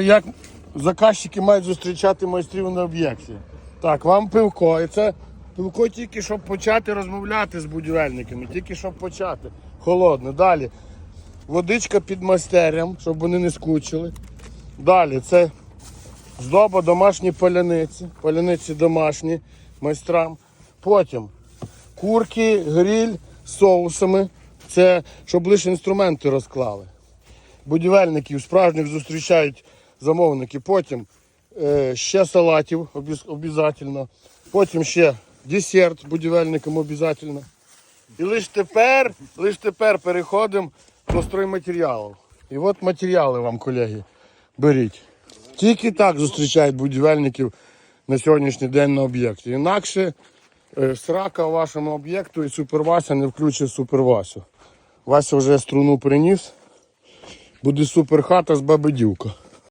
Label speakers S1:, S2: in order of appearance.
S1: Як заказчики мають зустрічати майстрів на об'єкті? Так, вам пивко. І це пивко тільки щоб почати розмовляти з будівельниками, тільки щоб почати. Холодне. Далі. Водичка під майстерям, щоб вони не скучили. Далі це здоба домашні поляниці. Поляниці домашні майстрам. Потім курки, гриль з соусами. Це щоб лише інструменти розклали будівельників справжніх зустрічають замовники. Потім е, ще салатів обов'язково. Потім ще десерт будівельникам обов'язково. І лише тепер, лише тепер переходимо до стройматеріалів. І от матеріали вам, колеги, беріть. Тільки так зустрічають будівельників на сьогоднішній день на об'єкті. Інакше е, срака вашому об'єкту і супервася не включить супервасю. Вася вже струну приніс. Буде суперхата з бабидівка.